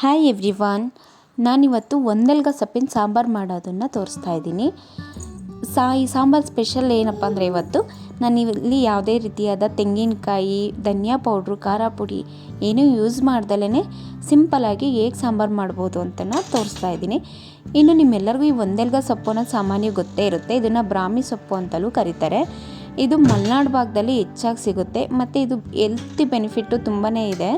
Hi everyone ನಾನಿವತ್ತು ಒಂದಲ್ಗ ಸೊಪ್ಪಿನ ಸಾಂಬಾರು ಮಾಡೋದನ್ನು ತೋರಿಸ್ತಾ ಇದ್ದೀನಿ. ಸಾ, ಈ ಸಾಂಬಾರು ಸ್ಪೆಷಲ್ ಏನಪ್ಪ ಅಂದರೆ ಇವತ್ತು ನಾನು ಇಲ್ಲಿ ಯಾವುದೇ ರೀತಿಯಾದ ತೆಂಗಿನಕಾಯಿ, ಧನಿಯಾ ಪೌಡ್ರು, ಖಾರ ಪುಡಿ ಏನೂ ಯೂಸ್ ಮಾಡ್ದಲೇ ಸಿಂಪಲಾಗಿ ಹೇಗೆ ಸಾಂಬಾರು ಮಾಡ್ಬೋದು ಅಂತ ತೋರಿಸ್ತಾ ಇದ್ದೀನಿ. ಇನ್ನು ನಿಮ್ಮೆಲ್ಲರಿಗೂ ಈ ಒಂದೆಲ್ಗ ಸೊಪ್ಪು ಅನ್ನೋದು ಸಾಮಾನ್ಯ ಗೊತ್ತೇ ಇರುತ್ತೆ. ಇದನ್ನು ಬ್ರಾಹ್ಮಿ ಸೊಪ್ಪು ಅಂತಲೂ ಕರೀತಾರೆ. ಇದು ಮಲೆನಾಡು ಭಾಗದಲ್ಲಿ ಹೆಚ್ಚಾಗಿ ಸಿಗುತ್ತೆ. ಮತ್ತು ಇದು ಹೆಲ್ತಿ ಬೆನಿಫಿಟ್ಟು ತುಂಬಾ ಇದೆ.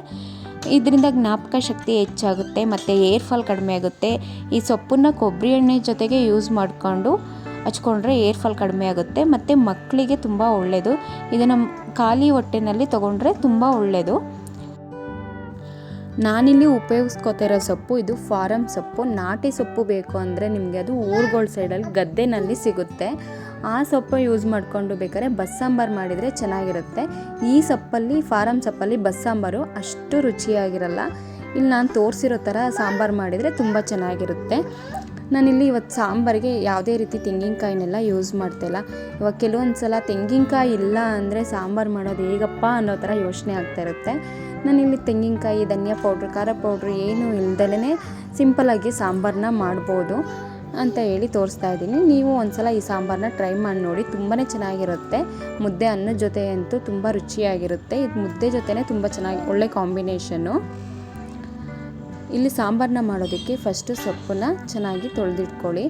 ಇದರಿಂದ ಜ್ಞಾಪಕ ಶಕ್ತಿ ಹೆಚ್ಚಾಗುತ್ತೆ ಮತ್ತು ಏರ್ ಫಾಲ್ ಕಡಿಮೆ ಆಗುತ್ತೆ. ಈ ಸೊಪ್ಪನ್ನು ಕೊಬ್ಬರಿ ಎಣ್ಣೆ ಜೊತೆಗೆ ಯೂಸ್ ಮಾಡಿಕೊಂಡು ಹಚ್ಕೊಂಡ್ರೆ ಏರ್ ಫಾಲ್ ಕಡಿಮೆ ಆಗುತ್ತೆ ಮತ್ತು ಮಕ್ಕಳಿಗೆ ತುಂಬ ಒಳ್ಳೆಯದು ಇದನ್ನು ಖಾಲಿ ಹೊಟ್ಟೆನಲ್ಲಿ ತೊಗೊಂಡ್ರೆ ತುಂಬ ಒಳ್ಳೆಯದು ನಾನಿಲ್ಲಿ ಉಪಯೋಗಿಸ್ಕೋತಾ ಇರೋ ಸೊಪ್ಪು, ಇದು ಫಾರಮ್ ಸೊಪ್ಪು. ನಾಟಿ ಸೊಪ್ಪು ಬೇಕು ಅಂದರೆ ನಿಮಗೆ ಅದು ಊರುಗಳ ಸೈಡಲ್ಲಿ ಗದ್ದೆನಲ್ಲಿ ಸಿಗುತ್ತೆ. ಆ ಸೊಪ್ಪು ಯೂಸ್ ಮಾಡಿಕೊಂಡು ಬೇಕಾದ್ರೆ ಬಸ್ಸಾಂಬಾರು ಮಾಡಿದರೆ ಚೆನ್ನಾಗಿರುತ್ತೆ. ಈ ಸೊಪ್ಪಲ್ಲಿ ಫಾರಮ್ ಸೊಪ್ಪಲ್ಲಿ ಬಸ್ಸಾಂಬಾರು ಅಷ್ಟು ರುಚಿಯಾಗಿರಲ್ಲ. ಇಲ್ಲಿ ನಾನು ತೋರಿಸಿರೋ ಥರ ಸಾಂಬಾರು ಮಾಡಿದರೆ ತುಂಬ ಚೆನ್ನಾಗಿರುತ್ತೆ. ನಾನಿಲ್ಲಿ ಇವತ್ತು ಸಾಂಬಾರಿಗೆ ಯಾವುದೇ ರೀತಿ ತೆಂಗಿನಕಾಯಿನೆಲ್ಲ ಯೂಸ್ ಮಾಡ್ತಾಯಿಲ್ಲ ಇವಾಗ ಕೆಲವೊಂದು ಸಲ ತೆಂಗಿನಕಾಯಿ ಇಲ್ಲ ಅಂದರೆ ಸಾಂಬಾರು ಮಾಡೋದು ಹೇಗಪ್ಪ ಅನ್ನೋ ಥರ ಯೋಚನೆ ಆಗ್ತಾ ಇರುತ್ತೆ. ನಾನಿಲ್ಲಿ ತೆಂಗಿನಕಾಯಿ, ಧನಿಯಾ ಪೌಡ್ರ್, ಖಾರ ಪೌಡ್ರ್ ಏನೂ ಇಲ್ದಲೇ ಸಿಂಪಲಾಗಿ ಸಾಂಬಾರನ್ನ ಮಾಡ್ಬೋದು ಅಂತ ಹೇಳಿ ತೋರಿಸ್ತಾ ಇದ್ದೀನಿ. ನೀವು ಒಂದು ಸಲ ಈ ಸಾಂಬಾರನ್ನ ಟ್ರೈ ಮಾಡಿ ನೋಡಿ ತುಂಬಾ ಚೆನ್ನಾಗಿರುತ್ತೆ. ಮುದ್ದೆ ಅನ್ನದ ಜೊತೆ ಅಂತೂ ತುಂಬ ರುಚಿಯಾಗಿರುತ್ತೆ. ಇದು ಮುದ್ದೆ ಜೊತೆನೇ ತುಂಬ ಚೆನ್ನಾಗಿ, ಒಳ್ಳೆ ಕಾಂಬಿನೇಷನ್ನು. ಇಲ್ಲಿ ಸಾಂಬಾರನ್ನ ಮಾಡೋದಕ್ಕೆ ಫಸ್ಟು ಸೊಪ್ಪನ್ನ ಚೆನ್ನಾಗಿ ತೊಳೆದಿಟ್ಕೊಳ್ಳಿ.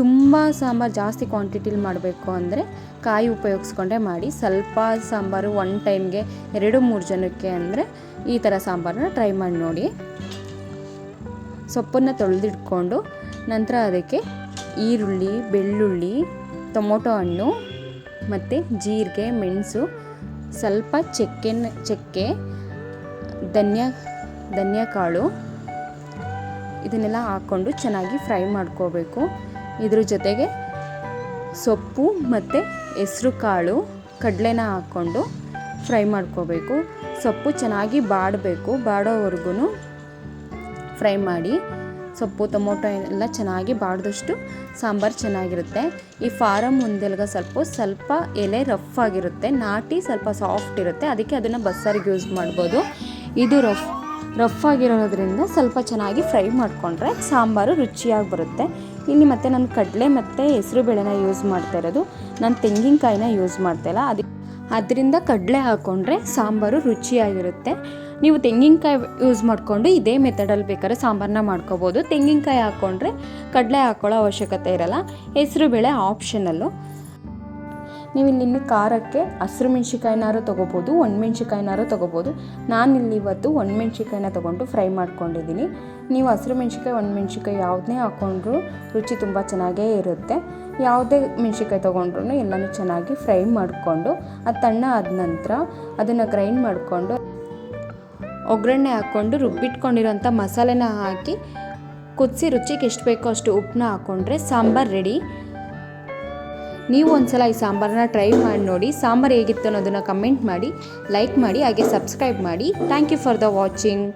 ತುಂಬ ಸಾಂಬಾರು ಜಾಸ್ತಿ ಕ್ವಾಂಟಿಟಿಲಿ ಮಾಡಬೇಕು ಅಂದರೆ ಕಾಯಿ ಉಪಯೋಗಿಸ್ಕೊಂಡೆ ಮಾಡಿ. ಸ್ವಲ್ಪ ಸಾಂಬಾರು ಒನ್ ಟೈಮ್ಗೆ ಎರಡು, ಮೂರು ಜನಕ್ಕೆ ಅಂದರೆ ಈ ಥರ ಸಾಂಬಾರನ್ನ ಟ್ರೈ ಮಾಡಿ ನೋಡಿ. ಸೊಪ್ಪನ್ನು ತೊಳೆದಿಟ್ಕೊಂಡು ನಂತರ ಅದಕ್ಕೆ ಈರುಳ್ಳಿ, ಬೆಳ್ಳುಳ್ಳಿ, ಟೊಮೊಟೊ ಹಣ್ಣು ಮತ್ತು ಜೀರಿಗೆ, ಮೆಣಸು, ಸ್ವಲ್ಪ ಚಕ್ಕೆ ಚಕ್ಕೆ, ಧನ್ಯ ಧನ್ಯ ಕಾಳು ಇದನ್ನೆಲ್ಲ ಹಾಕ್ಕೊಂಡು ಚೆನ್ನಾಗಿ ಫ್ರೈ ಮಾಡ್ಕೋಬೇಕು. ಇದ್ರ ಜೊತೆಗೆ ಸೊಪ್ಪು ಮತ್ತು ಹೆಸ್ರು ಕಾಳು, ಕಡಲೆನ ಹಾಕ್ಕೊಂಡು ಫ್ರೈ ಮಾಡ್ಕೋಬೇಕು. ಸೊಪ್ಪು ಚೆನ್ನಾಗಿ ಬಾಡಬೇಕು ಬಾಡೋವರೆಗೂ ಫ್ರೈ ಮಾಡಿ ಸೊಪ್ಪು, ಟೊಮೊಟೊ ಎಲ್ಲ ಚೆನ್ನಾಗಿ ಬಾಡಿದಷ್ಟು ಸಾಂಬಾರು ಚೆನ್ನಾಗಿರುತ್ತೆ. ಈ ಫಾರಮ್ ಮುಂದೆಲ್ಗ ಸ್ವಲ್ಪ ಸ್ವಲ್ಪ ಎಲೆ ರಫ್ ಆಗಿರುತ್ತೆ, ನಾಟಿ ಸ್ವಲ್ಪ ಸಾಫ್ಟ್ ಇರುತ್ತೆ, ಅದಕ್ಕೆ ಅದನ್ನು ಬಸ್ಸಾರಿಗೆ ಯೂಸ್ ಮಾಡ್ಬೋದು. ಇದು ರಫ್ ರಫ್ ಆಗಿರೋದ್ರಿಂದ ಸ್ವಲ್ಪ ಚೆನ್ನಾಗಿ ಫ್ರೈ ಮಾಡಿಕೊಂಡ್ರೆ ಸಾಂಬಾರು ರುಚಿಯಾಗಿ ಬರುತ್ತೆ. ಇಲ್ಲಿ ಮತ್ತೆ ನಾನು ಕಡಲೆ ಮತ್ತು ಹೆಸರು ಬೇಳೆನ ಯೂಸ್ ಮಾಡ್ತಾ ಇರೋದು. ನಾನು ತೆಂಗಿನಕಾಯಿನ ಯೂಸ್ ಮಾಡ್ತಾಯಿಲ್ಲ ಅದಕ್ಕೆ ಅದರಿಂದ ಕಡಲೆ ಹಾಕ್ಕೊಂಡ್ರೆ ಸಾಂಬಾರು ರುಚಿಯಾಗಿರುತ್ತೆ. ನೀವು ತೆಂಗಿನಕಾಯಿ ಯೂಸ್ ಮಾಡಿಕೊಂಡು ಇದೇ ಮೆಥಡಲ್ಲಿ ಬೇಕಾದ್ರೆ ಸಾಂಬಾರನ್ನ ಮಾಡ್ಕೋಬೋದು. ತೆಂಗಿನಕಾಯಿ ಹಾಕ್ಕೊಂಡ್ರೆ ಕಡಲೆ ಹಾಕ್ಕೊಳ್ಳೋ ಅವಶ್ಯಕತೆ ಇರಲ್ಲ. ಹೆಸರು ಬೇಳೆ ಆಪ್ಷನಲ್ಲು ನೀವು ಇಲ್ಲಿ ಖಾರಕ್ಕೆ ಹಸಿರು ಮೆಣ್ಸಿಕಾಯಿನಾರು ತೊಗೋಬೋದು ಒಣಮೆಣ್ಸಿಕಾಯಿನಾರು ತೊಗೋಬೋದು. ನಾನಿಲ್ಲಿ ಇವತ್ತು ಒಣಮೆಣ್ಸಿಕಾಯಿನ ತೊಗೊಂಡು ಫ್ರೈ ಮಾಡ್ಕೊಂಡಿದ್ದೀನಿ. ನೀವು ಹಸಿರು ಮೆಣ್ಸಿಕಾಯಿ ಒಣಮೆಣ್ಸಿಕಾಯಿ ಯಾವುದನ್ನೇ ಹಾಕ್ಕೊಂಡ್ರು ರುಚಿ ತುಂಬ ಚೆನ್ನಾಗೇ ಇರುತ್ತೆ. ಯಾವುದೇ ಮೆಣ್ಸಿಕಾಯಿ ತೊಗೊಂಡ್ರು ಎಲ್ಲನೂ ಚೆನ್ನಾಗಿ ಫ್ರೈ ಮಾಡಿಕೊಂಡು, ಅದು ತಣ್ಣ ಆದ ನಂತರ ಅದನ್ನು ಗ್ರೈಂಡ್ ಮಾಡಿಕೊಂಡು, ಒಗ್ಗರಣೆ ಹಾಕ್ಕೊಂಡು ರುಬ್ಬಿಟ್ಕೊಂಡಿರೋಂಥ ಮಸಾಲೆನ ಹಾಕಿ ಕುದಿಸಿ ರುಚಿಗೆ ಎಷ್ಟು ಬೇಕೋ ಅಷ್ಟು ಉಪ್ಪನ್ನ ಹಾಕ್ಕೊಂಡ್ರೆ ಸಾಂಬಾರು ರೆಡಿ. ನೀವು ಒಂದ್ಸಲ ಈ ಸಾಂಬಾರನ್ನ ಟ್ರೈ ಮಾಡಿ ನೋಡಿ, ಸಾಂಬಾರು ಹೇಗಿತ್ತು ಅನ್ನೋದನ್ನು ಕಮೆಂಟ್ ಮಾಡಿ ಲೈಕ್ ಮಾಡಿ, ಹಾಗೆ ಸಬ್ಸ್ಕ್ರೈಬ್ ಮಾಡಿ. Thank you for the watching